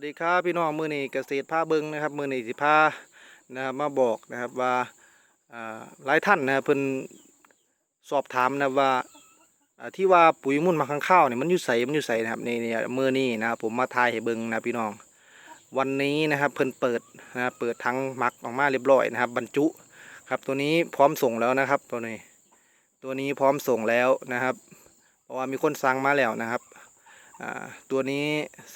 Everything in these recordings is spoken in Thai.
วัสดีครับพี่น้องมือนี้เกษตรพาเบิงนะครับมือนี้สิพานะครับมาบอกนะครับว่าหลายท่านนะครับเพิ่นสอบถามนะว่าที่ว่าปุ๋ยมุ่นมาข้างข้าวเนี่ยมันอยู่ใสมันอยู่ใสนะครับนี่นี่มือนี้นะครับผมมาทายให้เบิงนะพี่น้อง วันนี้นะครับเพิ่นเปิดนะเปิดทั้งมักออกมาเรียบร้อยนะครับบรรจุครับตัวนี้พร้อมส่งแล้วนะครับตัวนี้ตัวนี้พร้อมส่งแล้วนะครับ เพราะว่ามีคนสั่งมาแล้วนะครับ ตัวนี้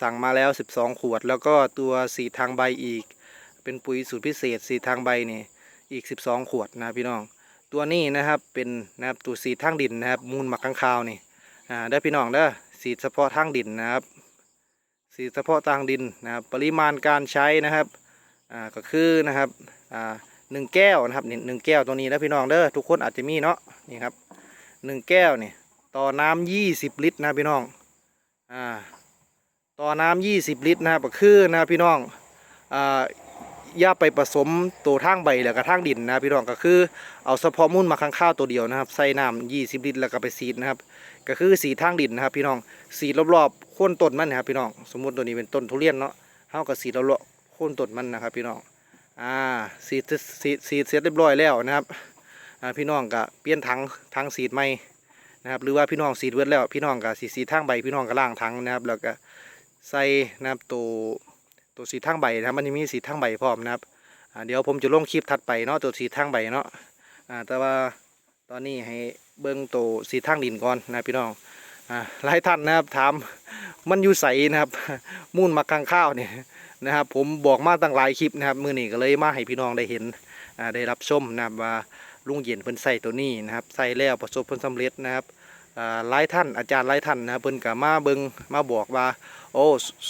สั่งมาแล้ว 12 ขวด แล้วก็ตัวสีทางใบอีก เป็นปุ๋ยสูตรพิเศษสีทางใบนี่อีก 12 ขวดนะพี่น้อง ตัวนี้นะครับเป็นนะครับตัวสีทางดินนะครับมูลหมักข้างคาวนี่อ่าได้พี่น้องเด้อสีเฉพาะทางดินนะครับสีเฉพาะทางดินนะครับปริมาณการใช้นะครับอ่าก็คือนะครับอ่าหนึ่งแก้วนะครับหนึ่งแก้วตัวนี้นะพี่น้องเด้อทุกคนอาจจะมีเนาะนี่ครับหนึ่งแก้วนี่ต่อน้ำ20 ลิตรนะพี่น้อง อ่าต่อน้ำยี่สิบลิตรนะครับก็คือนะครับพี่น้องอ่าย่าไปผสมตัวทางใบแล้วก็ทางดินนะพี่น้องก็คือเอาเฉพาะมุ่นมาข้างข้าวตัวเดียวนะครับใส่น้ำยี่สิบลิตรแล้วก็ไปซีดนะครับ ก็คือสีทางดินนะครับ พี่น้องสีรอบๆโค่นต้นมันนะครับพี่น้องสมมุติตัวนี้เป็นต้นทุเรียนเนาะเฮาก็สีรอบๆโค่นต้นมันนะครับ พี่น้องอ่าสีสีสีเสร็จเรียบร้อยแล้วนะครับอ่าพี่น้องก็เปลี่ยนถังถังสีดใหม่ นะครับหรือว่าพี่น้องสีดเวิร์ดแล้วพี่น้องก็สีสีทางใบพี่น้องก็ล่างทั้งนะครับ แล้วก็ใส่นะครับตัวตัวสีทางใบนะครับมันจะมีสีทางใบพร้อมนะครับเดี๋ยวผมจะลงคลิปถัดไปเนาะตัวสีทางใบเนาะแต่ว่าตอนนี้ให้เบิ้งตัวสีทางดินก่อนนะพี่น้องหลายท่านนะครับถามมันอยู่ใสนะครับมุ่นมาข้างข้าวเนี่ยนะครับผมบอกมาตั้งหลายคลิปนะครับมือนี้ก็เลยมาให้พี่น้องได้เห็นได้รับชมนะครับว่า ลุงเย็นเพิ่นใส่ตัวนี้นะครับใส่แล้วประสบผลสำเร็จนะครับหลายท่านอาจารย์หลายท่านนะครับเพิ่นก็มาเบิงมาบอกว่า โอ้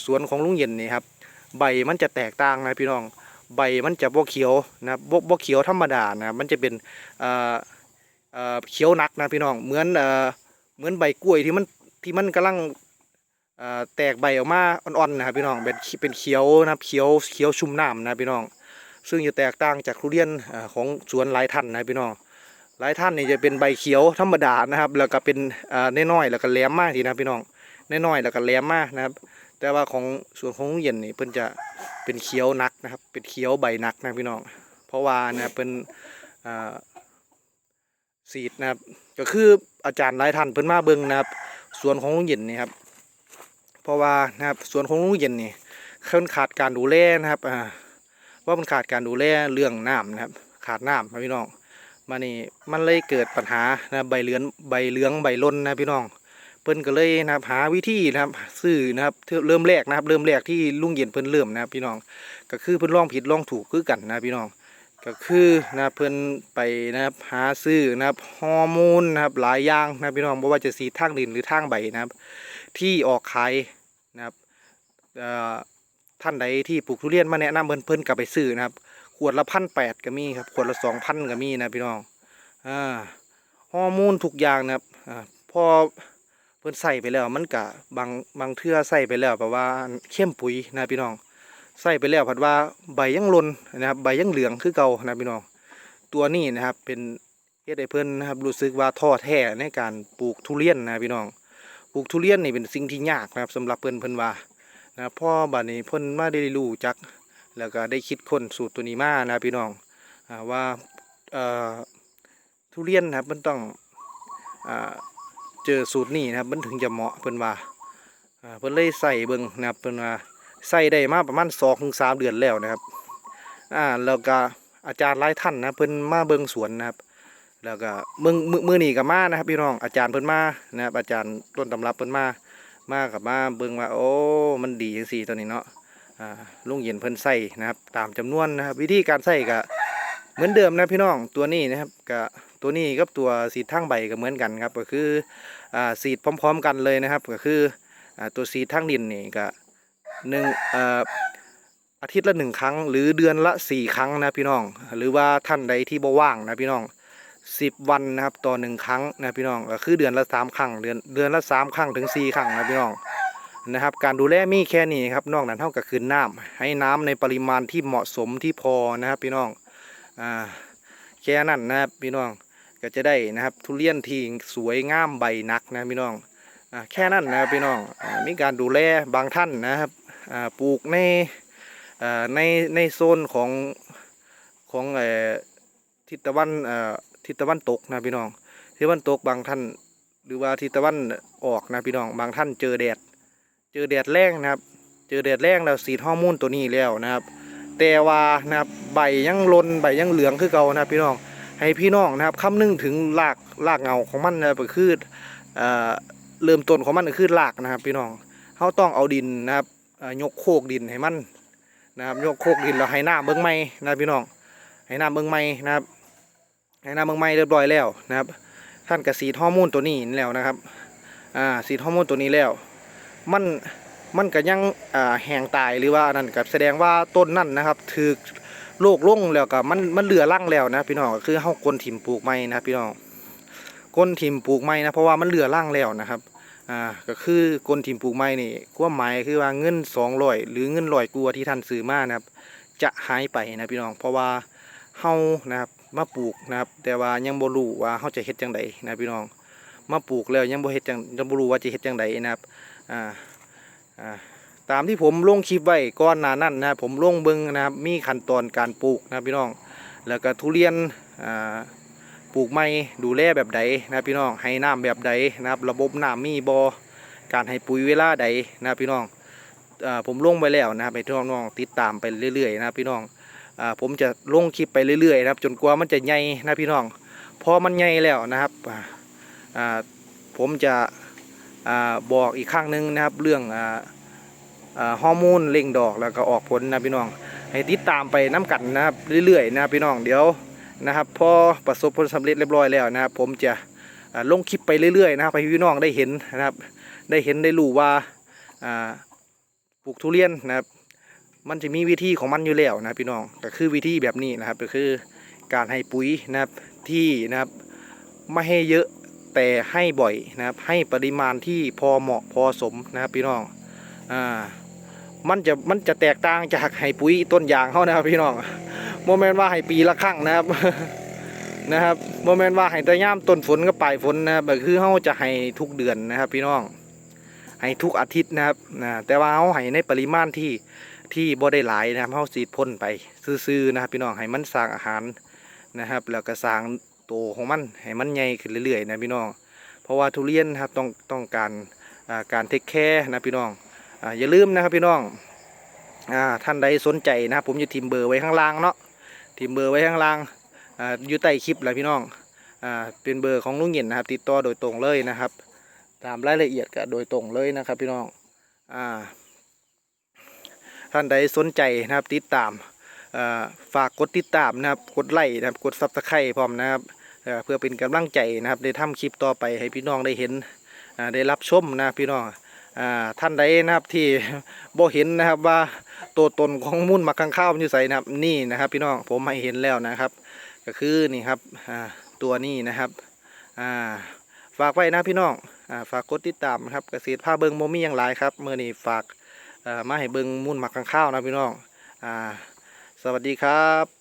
สวนของลุงเย็นนี่ครับใบมันจะแตกต่างนะพี่น้องใบมันจะบ่เขียวนะบบ่บ่เขียวธรรมดานะมันจะเป็นเขียวหนักนะพี่น้องเหมือนเหมือนใบกล้วยที่มันที่มันกำลังแตกใบออกมาอ่อนๆนะครับพี่น้องเป็นเป็นเขียวนะครับเขียวเขียวชุ่มน้ำนะพี่น้อง ซึ่งจะแตกต่างจากทุเรียนของสวนหลายท่านนะพี่น้องหลายท่านนี่จะเป็นใบเขียวธรรมดานะครับ แล้วก็เป็นอ่าน้อยๆแล้วก็แหลมมากทีนะพี่น้องน้อยๆแล้วก็แหลมมากนะครับ แต่ว่าของสวนของลุงเย็นนี่เพิ่นจะเป็นเขียวนักนะครับ เป็นเขียวใบนักนะพี่น้อง เพราะว่านะเป็นสีดนะครับ ก็คืออาจารย์หลายท่านเพิ่นมาเบิ่งนะครับสวนของลุงเย็นนี่ครับ เพราะว่านะครับสวนของลุงเย็นนี่เพิ่นขาดการดูแลนะครับอ่า ว่ามันขาดการดูแลเรื่องน้ำนะครับ ขาดน้ำครับพี่น้องมานี่มันเลยเกิดปัญหานะใบเหลืองใบเหลืองใบล้นนะพี่น้อง เพิ่นก็เลยนะครับหาวิธีนะครับซื้อนะครับเริ่มแรกนะครับ เริ่มแรกที่ลุงเย็นเพิ่นเริ่มนะครับพี่น้อง ก็คือเพิ่นลองผิดลองถูกคือกันนะพี่น้อง ก็คือนะเพิ่นไปนะครับหาซื้อนะครับฮอร์โมนนะครับหลายอย่างนะพี่น้องบ่ว่าจะสีทางดินหรือทางใบนะครับ ที่ออกขายนะครับ ท่านใดที่ปลูกทุเรียนมาแนะนำเพิ่นเพิ่นกลับไปซื้อนะครับ ขวดละพันแปดก็มีครับ ขวดละสองพันก็มีนะพี่น้องอ่าฮอร์โมนทุกอย่างนะครับอ่าพอเพิ่นใส่ไปแล้วมันกะบางบางเทื่อใส่ไปแล้วแปลว่าเข้มปุ๋ยนะพี่น้องใส่ไปแล้วผัดว่าใบยังหลนนะครับใบยังเหลืองคือเก่านะพี่น้องตัวนี้นะครับเป็นเฮ็ดให้เพิ่นนะครับรู้สึกว่าท้อแท้ในการปลูกทุเรียนนะพี่น้องปลูกทุเรียนนี่เป็นสิ่งที่ยากนะครับสำหรับเพิ่นเพิ่นว่า นะพ่อบัดนี้เพิ่นมาได้รู้จัก แล้วก็ได้คิดค้นสูตรตัวนี้มานะพี่น้องว่าเอ่อทุเรียนนะครับมันต้องอ่าเจอสูตรนี้นะครับมันถึงจะเหมาะเพิ่นว่าเพิ่นเลยใส่เบิ่งนะครับเพิ่นว่าใส่ได้มาประมาณ2ถึง3เดือนแล้วนะครับอ่าแล้วก็อาจารย์หลายท่านนะเพิ่นมาเบิ่งสวนนะครับ แล้วก็มือมือนี้ก็มานะครับพี่น้องอาจารย์เพิ่นมานะครับอาจารย์ต้นตำรับเพิ่นมา มากับมาเบิ่งว่าโอ้มันดีจังซี่ตัวนี้เนาะอ่าลุงเย็นเพิ่นใส่นะครับ ตามจำนวนนะครับ วิธีการใส่ก็เหมือนเดิมนะพี่น้องตัวนี้นะครับก็ตัวนี้กับตัวสีทั้งใบก็เหมือนกันครับ ก็คืออ่าสีพร้อม ๆ กันเลยนะครับ ก็คืออ่าตัวสีทั้งดินนี่ก็หนึ่งอ่าอาทิตย์ละหนึ่งครั้ง หรือเดือนละสี่ครั้งนะพี่น้อง หรือว่าท่านใดที่บ่ว่างนะพี่น้อง สิบวันนะครับต่อหนึ่งครั้งนะพี่น้องก็คือเดือนละสามครั้งเดือนเดือนละสามครั้งถึงสี่ครั้งนะพี่น้องนะครับ การดูแลมีแค่นี้ครับนอกนั้นเท่ากับคืนน้ำให้น้ำในปริมาณที่เหมาะสมที่พอนะครับ พี่น้องอ่าแค่นั้นนะครับพี่น้องก็จะได้นะครับทุเรียนที่สวยงามใบหนักนะพี่น้องอ่าแค่นั้นนะครับพี่น้องอมีการดูแลบางท่านนะครับอ่าปลูกในอ่าในในโซนของของเออทิศตะวันอ่อ ทิศตะวันตกนะพี่น้องทิศตะวันตกบางท่าน หรือว่าทิศตะวันออกนะพี่น้องบางท่านเจอแดด เจอแดดแรงนะครับ เจอแดดแรงแล้วสีฮอร์โมนตัวนี้แล้วนะครับ แต่ว่านะครับใบยังลนใบยังเหลืองคือเก่านะพี่น้องให้พี่น้องนะครับคำนึงถึงรากรากเงาของมันนะครับก็คือเอ่อเริ่มต้นของมันก็คือรากนะครับ พี่น้องเขาต้องเอาดินนะครับยกโคกดินให้มันนะครับยกโคกดินแล้วให้หน้าเบิ้งไม้นะพี่น้องให้หน้าเบิ้งไม้นะครับ น้าเบิ้งไม้เรียบร้อยแล้วนะครับ ท่านกับสีฮอร์โมนตัวนี้แล้วนะครับอ่าสีฮอร์โมนตัวนี้แล้ว มันมันก็ยังอ่าแห้งตายหรือว่าอันนั่นก็แสดงว่าต้นนั่นนะครับถือโรคล่งแล้วก็มันมันเหลือร่างแล้วนะพี่น้องก็คือเฮากลถิ่มปลูกไม้นะพี่น้องก้นถิ่มปลูกไม้นะเพราะว่ามันเหลือร่างแล้วนะครับอ่าก็คือกลถิ่มปลูกไม้นี่ความหมายคือว่าเงิน200หรือเงินร้อยกว่าที่ท่านซื้อมานะครับ จะหายไปนะพี่น้องเพราะว่าเฮานะครับ มาปลูกนะครับ แต่ว่ายังบ่รู้ว่าเฮาจะเฮ็ดจังไดนะพี่น้อง มาปลูกแล้วยังบ่เฮ็ดจังยังบ่รู้ว่าจะเฮ็ดจังไดนะครับอ่าอ่าตามที่ผมลงคลิปไว้ก่อนหน้านั้นนะผมลงเบิงนะครับมีขั้นตอนการปลูกนะพี่น้อง แล้วก็ทุเรียนอ่าปลูกไม้ดูแลแบบใดนะพี่น้องให้น้ำแบบใดนะครับ ระบบน้ำมีบอการให้ปุ๋ยเวลาใดนะพี่น้องอ่าผมลงไปแล้วนะครับให้พี่น้องติดตามไปเรื่อยๆนะพี่น้อง ผมจะลงคลิปไปเรื่อยๆนะครับ จนกว่ามันจะใหญ่นะพี่น้องพอมันใหญ่แล้วนะครับอ่าอ่าผมจะอ่าบอกอีกครั้งหนึ่งนะครับเรื่องอ่าอ่าฮอร์โมนเร่งดอกแล้วก็ออกผลนะพี่น้อง ให้ติดตามไปน้กันนะครับเรื่อยๆนะพี่น้องเดี๋ยวนะครับพอประสบผลสำเร็จเรียบร้อยแล้วนะครับ ผมจะลงคลิปไปเรื่อยๆนะครับให้พี่น้องได้เห็นนะครับ ได้เห็นได้รู้ว่าอ่าปลูกทุเรียนนะครับ มันจะมีวิธีของมันอยู่แล้วนะพี่น้องก็คือวิธีแบบนี้นะครับ ก็คือการให้ปุ๋ยนะครับที่นะครับไม่ให้เยอะแต่ให้บ่อยนะครับ ให้ปริมาณที่พอเหมาะพอสมนะครับพี่น้องอ่ามันจะมันจะแตกต่างจากให้ปุ๋ยต้นยางเขานะครับพี่น้องโมเมนต์ว่าให้ปีละครั้งนะครับนะครับโมเมนต์ว่าให้แต่ย่ามต้นฝนก็ปลายฝนนะครับคือเขาจะให้ทุกเดือนนะครับ พี่น้องให้ทุกอาทิตย์นะครับนะแต่ว่าเขาให้ในปริมาณที่ ที่บ่ได้หลายนะครับเขาสีดพ่นไปซื่อๆนะครับพี่น้องให้มันสร้างอาหารนะครับ แล้วก็สร้างโตของมันให้มันใหญ่ขึ้นเรื่อยๆนะพี่น้อง เพราะว่าทุเรียนครับต้องต้องการการเทคแคร์นะพี่น้องออย่าลืมนะครับพี่น้องอท่านใดสนใจนะครับผมจะทิมเบอร์ไว้ข้างล่างเนาะทิมเบอร์ไว้ข้างล่างออยู่ใต้คลิปแหละพี่น้องอเป็นเบอร์ของลุงเหียนนะครับ ติดต่อโดยตรงเลยนะครับ ตามรายละเอียดก็โดยตรงเลยนะครับพี่น้องอ่า ท่านใดสนใจนะครับติดตามฝากกดติดตามนะครับกดไลค์นะครับกดซับสไครต์พร้อมนะครับเพื่อเป็นกำลังใจนะครับได้ทำคลิปต่อไปให้พี่น้องได้เห็นได้รับชมนะพี่น้องท่านใดนะครับที่บ่เห็นนะครับว่าตัวตนของมุ่นมักข้างข้าวมันอยู่ใส่นะครับนี่นะครับ พี่น้องผมให้เห็นแล้วนะครับ ก็คือนี่ครับตัวนี้นะครับฝากไว้นะพี่น้องฝากกดติดตามนะครับเกษตรผ้าเบิงโมมี่อย่างไรครับเมื่อนี้ฝาก มาให้เบิงมุ่นหมักข้างข้าวนะพี่น้องอ่าสวัสดีครับ